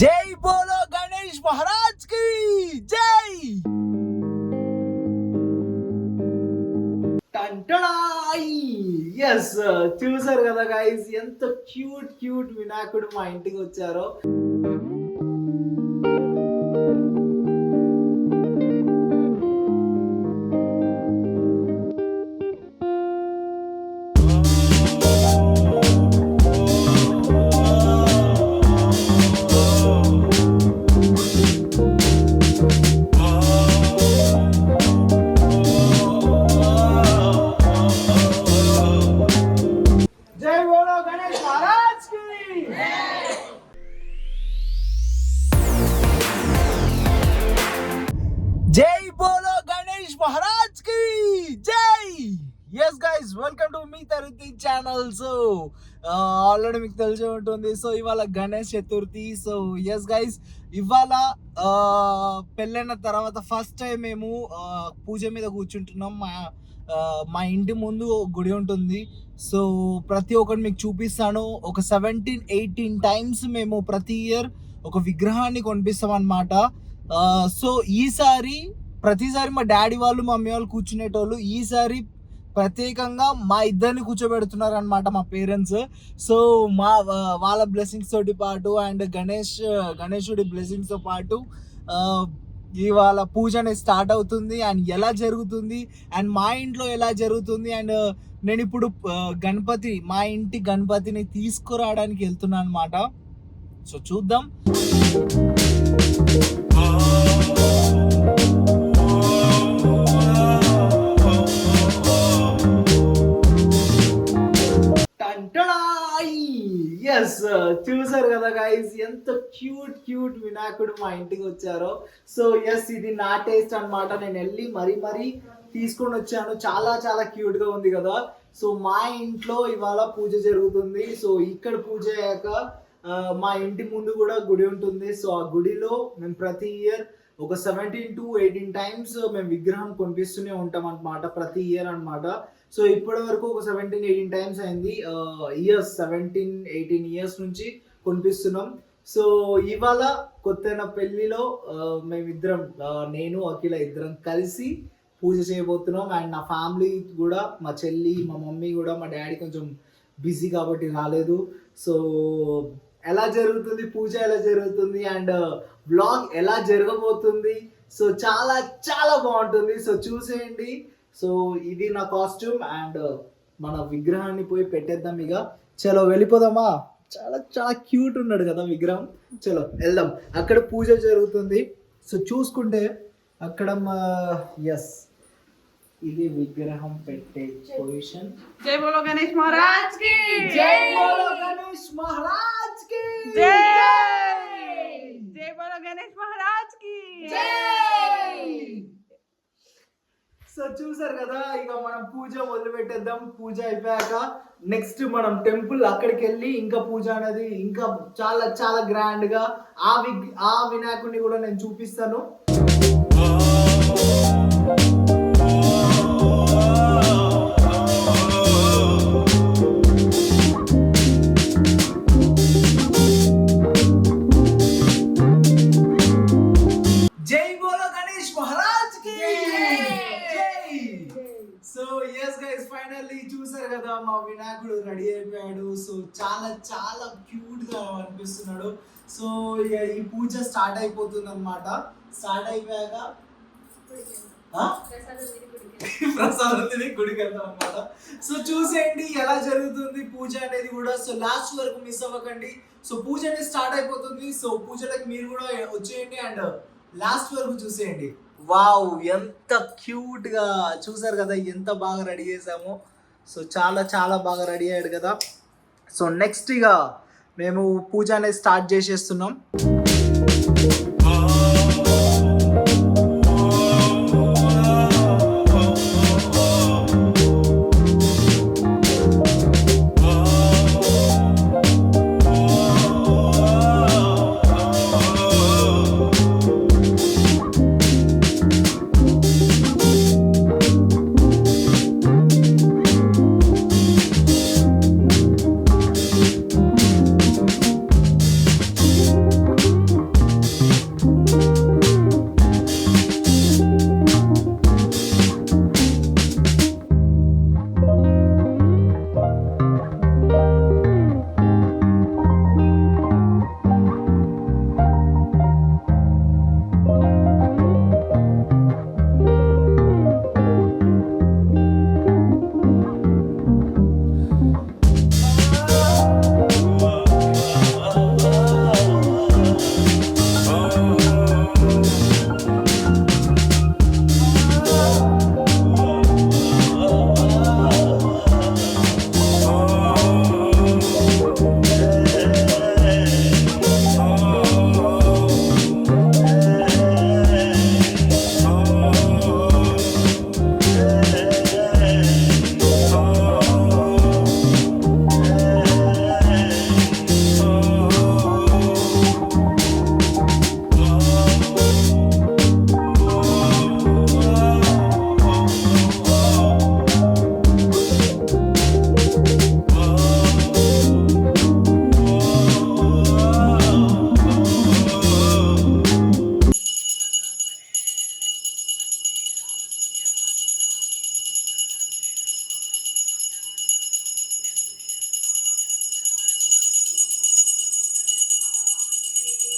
జై బోలో గణేష్ మహారాజ్కి జై ఎస్ చూసారు కదా గైస్ ఎంత క్యూట్ క్యూట్ వినాయకుడు మా ఇంటికి వచ్చారో. అండ్ ఆల్సో ఆల్రెడీ మీకు తెలిసి ఉంటుంది. సో ఇవాళ Ganesh Chaturthi. So yes guys ఇవాళ పెళ్ళైన తర్వాత ఫస్ట్ టైం మేము పూజ మీద కూర్చుంటున్నాం. మా మా ఇంటి ముందు గుడి ఉంటుంది. సో ప్రతి ఒక్కటి మీకు చూపిస్తాను. ఒక సెవెంటీన్ ఎయిటీన్ టైమ్స్ మేము ప్రతి ఇయర్ ఒక విగ్రహాన్ని కొనిపిస్తాం అనమాట సో ఈసారి ప్రతిసారి మా డాడీ వాళ్ళు మా మమ్మీ వాళ్ళు కూర్చునేటోళ్ళు ఈసారి ప్రత్యేకంగా మా ఇద్దరిని కూర్చోబెడుతున్నారు అనమాట మా పేరెంట్స్. సో మా వాళ్ళ బ్లెస్సింగ్స్ తోటి పాటు అండ్ గణేష్ గణేశుడి బ్లెస్సింగ్స్తో పాటు ఇవాళ పూజ అనేది స్టార్ట్ అవుతుంది అండ్ ఎలా జరుగుతుంది అండ్ మా ఇంట్లో ఎలా జరుగుతుంది అండ్ నేను ఇప్పుడు గణపతి మా ఇంటి గణపతిని తీసుకురావడానికి వెళ్తున్నాను అనమాట సో చూద్దాం. ఎస్ చూసారు కదా గైస్ ఎంత క్యూట్ క్యూట్ వినాయకుడు మా ఇంటికి వచ్చారో. సో ఎస్ ఇది నా టేస్ట్ అన్నమాట. నేను వెళ్ళి మరీ మరీ తీసుకొని వచ్చాను. చాలా చాలా క్యూట్గా ఉంది కదా. సో మా ఇంట్లో ఇవాళ పూజ జరుగుతుంది. సో ఇక్కడ పూజ అయ్యాక మా ఇంటి ముందు కూడా గుడి ఉంటుంది. సో ఆ గుడిలో మేము ప్రతి ఇయర్ ఒక సెవెంటీన్ టు ఎయిటీన్ టైమ్స్ మేము విగ్రహం కొనిపిస్తూనే ఉంటాం అన్నమాట ప్రతి ఇయర్ అనమాట సో ఇప్పటి వరకు ఒక సెవెంటీన్ ఎయిటీన్ టైమ్స్ అయింది. ఇయర్స్ సెవెంటీన్ ఎయిటీన్ ఇయర్స్ నుంచి కొనిపిస్తున్నాం. సో ఇవాళ కొత్త పెళ్ళిలో uh, మేమిద్దరం uh, నేను అఖిల ఇద్దరం కలిసి పూజ చేయబోతున్నాం. అండ్ నా ఫ్యామిలీ కూడా మా చెల్లి మా మమ్మీ కూడా మా డాడీ కొంచెం బిజీ కాబట్టి రాలేదు. సో ఎలా జరుగుతుంది? పూజ ఎలా జరుగుతుంది? అండ్ బ్లాగ్ ఎలా జరగబోతుంది? సో చాలా చాలా బాగుంటుంది. సో చూసేయండి. సో ఇది నా కాస్ట్యూమ్ అండ్ మన విగ్రహాన్ని పోయి పెట్టేద్దాం ఇక. చలో వెళ్ళిపోదామా? చాలా చాలా క్యూట్ ఉన్నాడు కదా విగ్రహం. చలో వెళ్దాం. అక్కడ పూజ జరుగుతుంది. సో చూసుకుంటే అక్కడ మా ఎస్ ఇది విగ్రహం పెట్టే పొజిషన్. జై బోలో గణేష్ మహారాజ్ జై! బోలో గణేష్ మహారాజ్! కి జై జై బోలో గణేష్ మహారాజ్కి సో చూసారు కదా ఇక మనం పూజ మొదలు పెట్టేద్దాం పూజ అయిపోయాక నెక్స్ట్ మనం టెంపుల్ అక్కడికి వెళ్ళి ఇంకా పూజ అనేది ఇంకా చాలా చాలా గ్రాండ్గా ఆ వి ఆ వినాయకుడిని కూడా నేను చూపిస్తాను. మా వినాయకుడు రెడీ అయిపోయాడు. సో చాలా చాలా క్యూట్గా అనిపిస్తున్నాడు. సో ఇక ఈ పూజ స్టార్ట్ అయిపోతుంది అనమాట స్టార్ట్ అయిపోయాక ప్రసాదం తిని గుడికి వెళ్తాం అనమాట సో చూసేయండి ఎలా జరుగుతుంది పూజ అనేది కూడా. సో లాస్ట్ వరకు మిస్ అవ్వకండి. సో పూజ అనేది స్టార్ట్ అయిపోతుంది. సో పూజలకు మీరు కూడా వచ్చేయండి అండ్ లాస్ట్ వరకు చూసేయండి. వావ్ ఎంత క్యూట్గా చూసారు కదా ఎంత బాగా రెడీ చేసామో. సో చాలా చాలా బాగా రెడీ అయ్యాడు కదా. సో నెక్స్ట్ ఇక మేము పూజ అనేది స్టార్ట్ చేసేస్తున్నాం.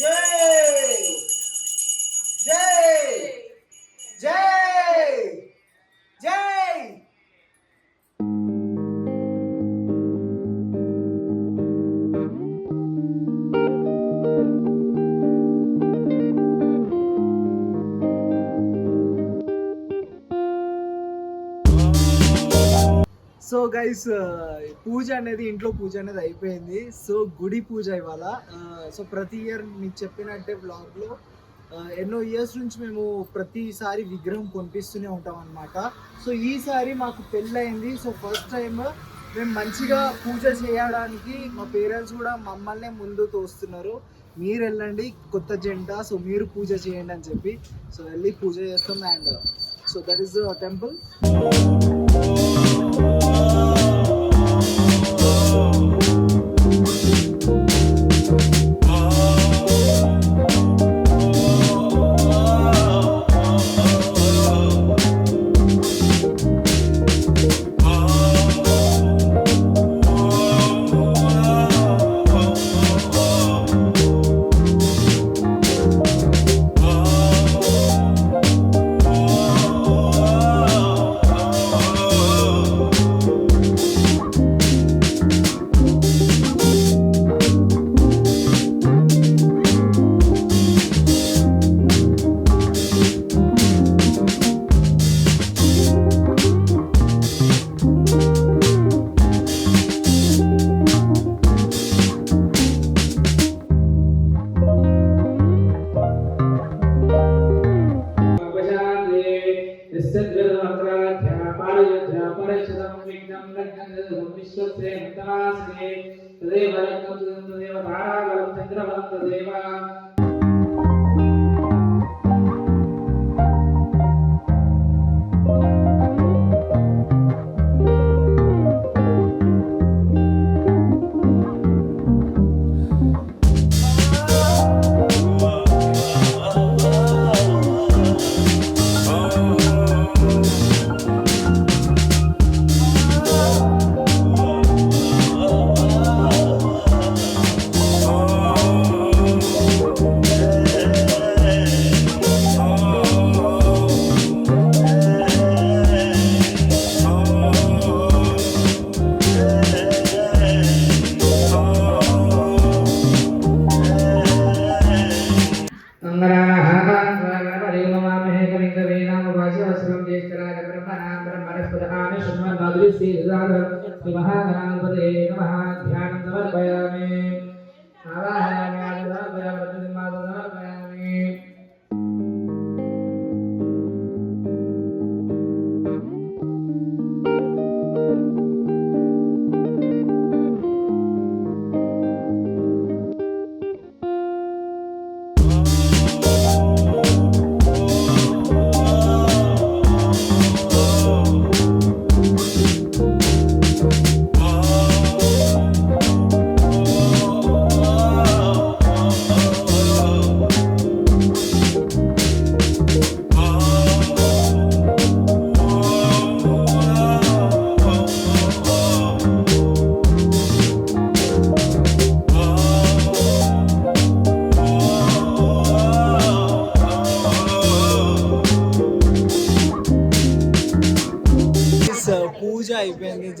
జై జై జై జై సో గైస్ పూజ అనేది ఇంట్లో పూజ అనేది అయిపోయింది. సో గుడి పూజ ఇవాళ. సో ప్రతి ఇయర్ మీకు చెప్పినట్టే బ్లాగ్లో ఎన్నో ఇయర్స్ నుంచి మేము ప్రతిసారి విగ్రహం కొనిపిస్తూనే ఉంటాం అనమాట సో ఈసారి మాకు పెళ్ళయింది. సో ఫస్ట్ టైం మేము మంచిగా పూజ చేయడానికి మా పేరెంట్స్ కూడా మమ్మల్నే ముందు తోస్తున్నారు. మీరు వెళ్ళండి కొత్త జెంట సో మీరు పూజ చేయండి అని చెప్పి. సో వెళ్ళి పూజ చేస్తాం and so that is temple తదేవ ध्यान समर्पयामि।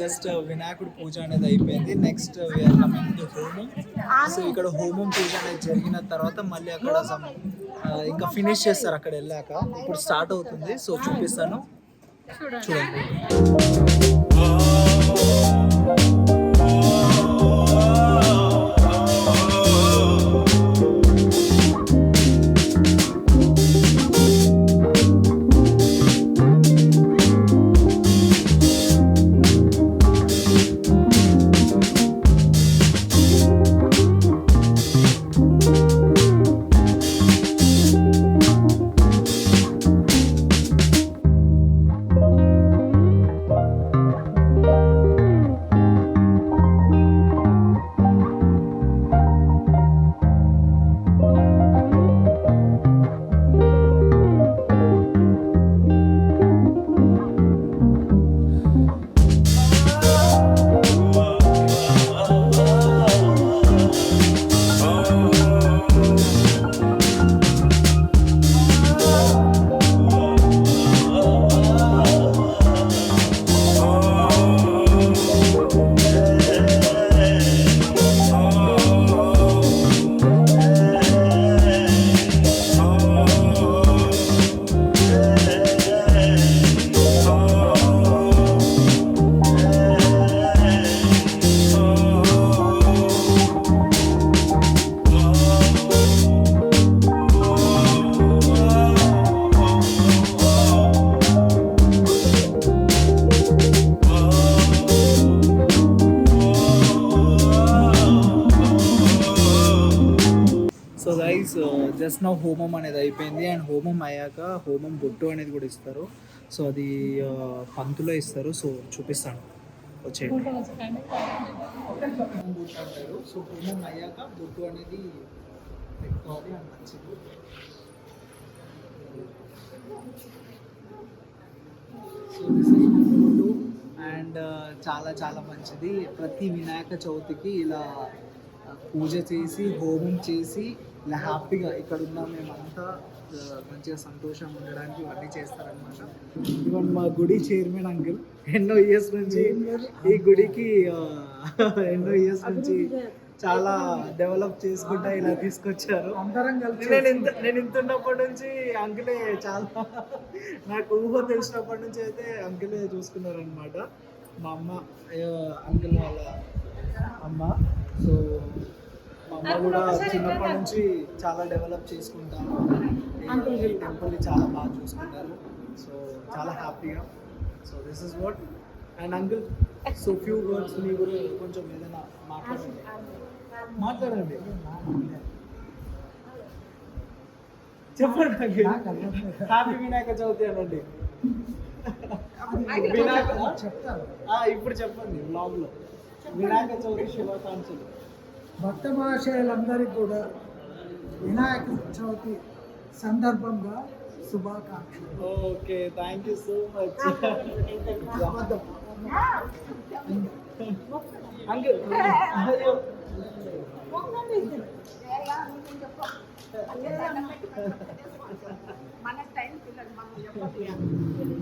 జస్ట్ వినాయకుడు పూజ అనేది అయిపోయింది. Next we are coming to హోమం. సో ఇక్కడ హోమం పూజ అనేది జరిగిన తర్వాత మళ్ళీ అక్కడ ఇంకా ఫినిష్ చేస్తారు అక్కడ వెళ్ళాక. ఇప్పుడు స్టార్ట్ అవుతుంది. సో చూపిస్తాను. చూడండి. జస్ట్ నా హోమం అనేది అయిపోయింది. అండ్ హోమం అయ్యాక హోమం బొట్టు అనేది కూడా ఇస్తారు. సో అది పంతులో ఇస్తారు. సో చూపిస్తాను. వచ్చేయండి. హోమం బొట్టు అంటారు సో హోమం అయ్యాక బొట్టు అనేది పెట్టుకోవాలి. అని మంచిది. సో దిస్ ఇస్ బొట్టు. అండ్ చాలా చాలా మంచిది. ప్రతి వినాయక చవితికి ఇలా పూజ చేసి హోమం చేసి ఇలా హ్యాపీగా ఇక్కడ ఉన్న మేమంతా మంచిగా సంతోషంగా ఉండడానికి ఇవన్నీ చేస్తారనమాట ఈవెన్ మా గుడి చైర్మన్ అంకుల్ ఎన్నో ఇయర్స్ నుంచి ఈ గుడికి ఎన్నో ఇయర్స్ నుంచి చాలా డెవలప్ చేసుకుంటా ఇలా తీసుకొచ్చారు. అందరం కలిసి నేను ఇంత నేను ఇంత ఉన్నప్పటి నుంచి అంకిలే చాలా నాకు ఊహ తెలిసినప్పటి నుంచి అయితే అంకిలే చూసుకున్నారు అనమాట మా అమ్మ అంకిల్ వాళ్ళ అమ్మ. సో అమ్మ కూడా చిన్నప్పటి నుంచి చాలా డెవలప్ చేసుకుంటాను ఈ టెంపుల్ని చాలా బాగా చూసుకుంటారు. సో చాలా హ్యాపీగా so this is what and uncle so few words మీ గురించి కొంచెం ఏదైనా మాట్లాడండి. మాట్లాడండి. చెప్పండి హ్యాపీ వినాయక చవితి అనండి. వినాయక చెప్తారు ఆ, ఇప్పుడు చెప్పండి బ్లాగ్లో. వినాయక చవితి శుభాకాంక్షలు. భక్త మహాశయులందరికీ కూడా వినాయక చవితి సందర్భంగా శుభాకాంక్షలు. Okay thank you so much మన టైం పిల్లలు మనం చెప్పాలి.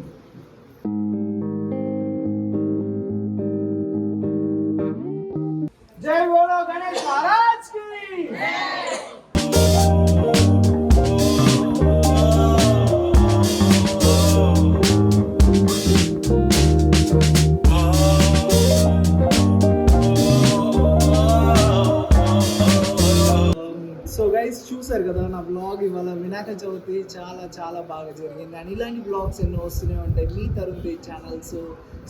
జై బోలో గణేష్ మహారాజ్కి సో చాలా చాలా బాగా జరిగింది. అండ్ ఇలాంటి బ్లాగ్స్ ఎన్నో వస్తూనే ఉంటాయి. మీ Tarun Tej channels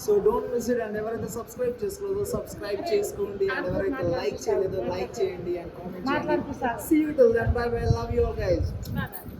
so don't miss it and ఎవరైతే సబ్స్క్రైబ్ చేసుకోలేదో సబ్స్క్రైబ్ చేసుకోండి. అండ్ ఎవరైతే లైక్ చేయలేదో లైక్ చేయండి. అండ్ కామెంట్ చేయండి. See you till then bye bye love you guys